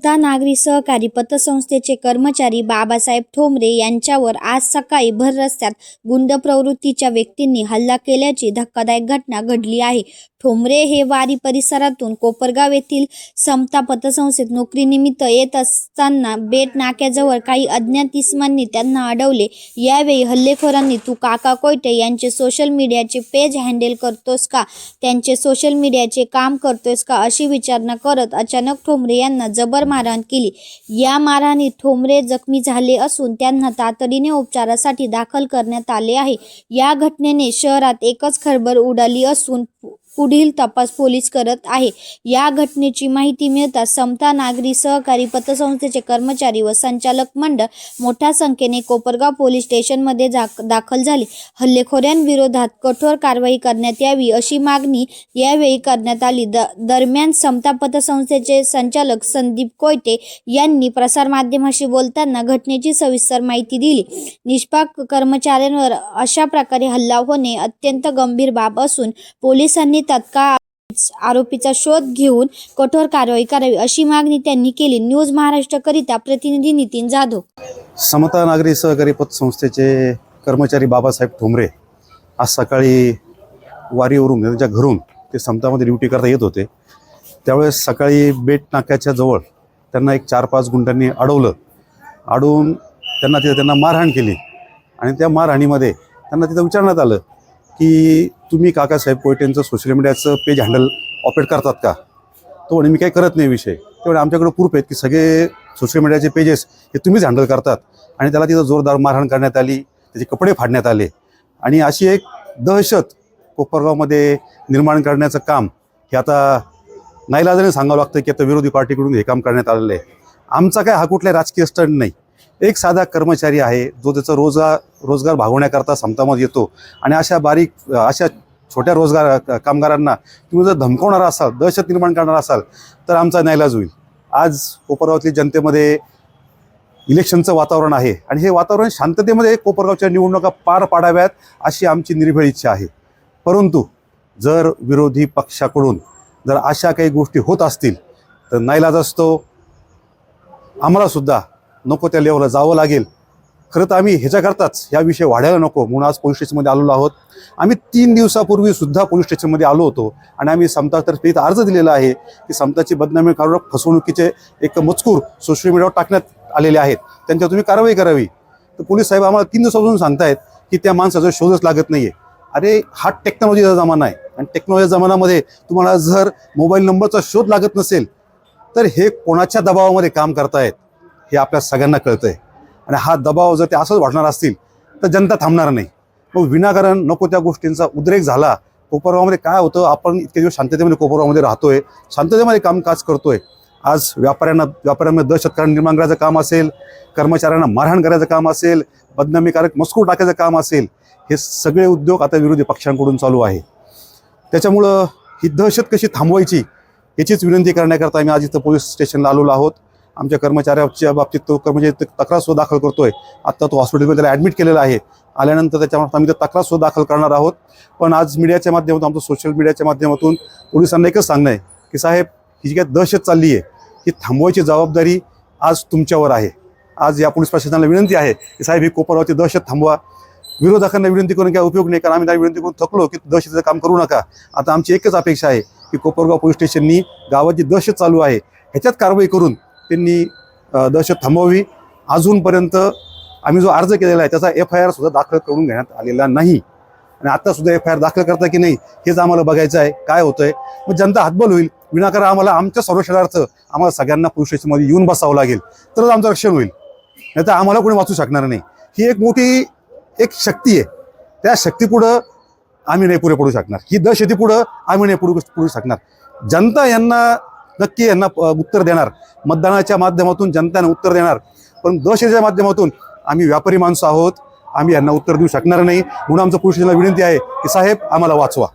समता नागरी सहकारी पतसंस्थेचे कर्मचारी बाबासाहेब ठोंबरे यांच्यावर आज सकाळी भर रस्त्यात गुंड प्रवृत्तीच्या व्यक्तींनी हल्ला केल्याची धक्कादायक घटना घडली आहे. ठोंबरे हे वारी परिसरातून कोपरगाव येथील समता पतसंस्थेत नोकरीनिमित्त येत असताना बेट नाक्याजवळ काही अज्ञात इसमांनी त्यांना अडवले. यावेळी हल्लेखोरांनी तू काका कोयटे यांचे सोशल मीडियाचे पेज हँडल करतोस का? त्यांचे सोशल मीडियाचे काम करतोयस का? अशी विचारणा करत अचानक ठोंबरे यांना जबर मारहाण केली. या मारहाणीत ठोंबरे जखमी झाले असून त्यांना तातडीने उपचारासाठी दाखल करण्यात आले आहे. या घटनेने शहरात एकच खळबळ उडाली असून पुढील तपास पोलीस करत आहे. या घटनेची माहिती मिळताच समता नागरी सहकारी पतसंस्थेचे कर्मचारी व संचालक मंडळ मोठ्या संख्येने कोपरगाव पोलीस स्टेशनमध्ये दाखल झाले. हल्लेखोरांविरोधात कठोर कारवाई करण्यात यावी अशी मागणी यावेळी करण्यात आली. द दरम्यान समता पतसंस्थेचे संचालक संदीप कोयटे यांनी प्रसारमाध्यमाशी बोलताना घटनेची सविस्तर माहिती दिली. निष्पाक कर्मचाऱ्यांवर अशा प्रकारे हल्ला होणे अत्यंत गंभीर बाब असून पोलिसांनी तत्काळ आरोपीचा शोध घेऊन कठोर कारवाई करावी अशी मागणी त्यांनी केली. न्यूज महाराष्ट्रकरिता प्रतिनिधी नितीन जाधव. समता नागरी सहकारी पतसंस्थेचे कर्मचारी बाबासाहेब ठोंबरे आज सकाळी वारीवरून त्यांच्या घरून ते समतामध्ये ड्युटी करता येत होते. त्यावेळेस सकाळी बेट नाक्याच्या जवळ त्यांना एक चार पाच गुंडांनी अडवलं. अडवून त्यांना तिथं त्यांना मारहाण केली. आणि त्या मारहाणीमध्ये त्यांना तिथं विचारण्यात आलं की तुम्ही काकासाहेब कोयटेंचं सोशल मीडियाचं पेज हँडल ऑपरेट करतात का? तो म्हणे मी काही करत नाही विषय. तेवढे आमच्याकडे प्रूफ आहेत की सगळे सोशल मीडियाचे पेजेस हे तुम्हीच हँडल करतात. आणि त्याला तिथं जोरदार मारहाण करण्यात आली त्याचे कपडे फाडण्यात आले. आणि अशी एक दहशत कोपरगावमध्ये निर्माण करण्याचं काम हे आता नाईलाजाने सांगावं लागतं की आता विरोधी पार्टीकडून हे काम करण्यात आलेलं आहे. आमचा काय हा कुठला राजकीय स्टंट नाही. एक साधा कर्मचारी आहे जो त्याचा रोजगार रोजगार भागवण्याकरता समतामध्ये येतो. आणि अशा बारीक अशा छोट्या रोजगार कामगारांना तुम्ही जर धमकवणारा असाल दहशत निर्माण करणार असाल तर आमचा नाईलाज होईल. आज कोपरगावातली जनतेमध्ये इलेक्शनचं वातावरण आहे आणि हे वातावरण शांततेमध्ये कोपरगावच्या निवडणुका पार पाडाव्यात अशी आमची निर्भीळ इच्छा आहे. परंतु जर विरोधी पक्षाकडून जर अशा काही गोष्टी होत असतील तर नाईलाज असतो. आम्हालासुद्धा नको त्या लेवलला जावं लागेल. खरं तर आम्ही ह्याच्याकरताच ह्या विषय वाढायला नको म्हणून आज पोलीस स्टेशनमध्ये आलेलो आहोत. आम्ही तीन दिवसापूर्वी सुद्धा पोलीस स्टेशनमध्ये आलो होतो आणि आम्ही समतातर्फे इथं अर्ज दिलेला आहे की समताची बदनामी काढून फसवणुकीचे एक मजकूर सोशल मीडियावर टाकण्यात आलेले आहेत. त्यांच्यावर तुम्ही कारवाई करावी. तर पोलीस साहेब आम्हाला तीन दिवसापासून सांगतायत की त्या माणसाचा शोधच लागत नाहीये. अरे हा टेक्नॉलॉजीचा जमाना आहे आणि टेक्नॉलॉजी जमान्यामध्ये तुम्हाला जर मोबाईल नंबरचा शोध लागत नसेल तर हे कोणाच्या दबावामध्ये काम करतायत हे आपल्या सगळ्यांना कळतंय. आणि हा दबाव जर ते असंच वाढणार असतील तर जनता थांबणार नाही. मग विनाकारण नको त्या गोष्टींचा उद्रेक झाला कोपरगावमध्ये काय होतं आपण इतके दिवस शांततेमध्ये कोपरगावमध्ये राहतोय शांततेमध्ये कामकाज करतोय. आज व्यापाऱ्यांना व्यापाऱ्यांमध्ये दहशतकरण निर्माण करायचं काम असेल कर्मचाऱ्यांना मारहाण करायचं काम असेल बदनामीकारक मजकूर टाकायचं काम असेल हे सगळे उद्योग आता विरोधी पक्षांकडून चालू आहे. त्याच्यामुळं ही दहशत कशी थांबवायची याचीच विनंती करण्याकरता आम्ही आज इथं पोलीस स्टेशनला आलेलो आहोत. आमच्या कर्मचाऱ्याच्या बाबतीत तो कर्मचारी म्हणजे तक्रार सुद्धा दाखल करतोय. आत्ता तो हॉस्पिटलमध्ये त्याला ॲडमिट केलेला आहे. आल्यानंतर त्याच्यावर आम्ही तक्रार सुद्धा दाखल करणार आहोत. पण आज मीडियाच्या माध्यमातून आमचं सोशल मीडियाच्या माध्यमातून पोलिसांना एकच सांगणं आहे की साहेब ही जी काय दहशत चालली आहे ही थांबवायची जबाबदारी आज तुमच्यावर आहे. आज या पोलीस प्रशासनाला विनंती आहे की साहेब ही कोपरावरची दहशत थांबवा. विरोधकांना विनंती करून काय उपयोग नाही कारण आम्ही त्या विनंती करून थकलो की दहशतीचं काम करू नका. आता आमची एकच अपेक्षा आहे की कोपरगाव पोलीस स्टेशननी गावाची दहशत चालू आहे ह्याच्यात कारवाई करून त्यांनी दहशत थांबवावी. अजूनपर्यंत आम्ही जो अर्ज केलेला आहे त्याचा एफ आय आर सुद्धा दाखल करून घेण्यात आलेला नाही. आणि आता सुद्धा एफ आय आर दाखल करता की नाही हेच आम्हाला बघायचं आहे काय होतंय. मग जनता हातबल होईल. विनाकारण आम्हाला आमच्या संरक्षणार्थ आम्हाला सगळ्यांना पोलीस स्टेशनमध्ये येऊन बसावं लागेल. तरच आमचं रक्षण होईल. नाही तर आम्हाला कोणी वाचू शकणार नाही. ही एक मोठी एक शक्ती आहे. त्या शक्तीपुढं आम्ही नाही पुढे पडू शकणार. ही दहशतीपुढं आम्ही नाही पुढे पडू शकणार. जनता यांना नक्की यांना उत्तर देणार. मतदानाच्या माध्यमातून जनताने उत्तर देणार. पण दहशतीच्या माध्यमातून आम्ही व्यापारी माणसं आहोत. आम्ही यांना उत्तर देऊ शकणार नाही. म्हणून आमचं पोलीस विनंती आहे की साहेब आम्हाला वाचवा.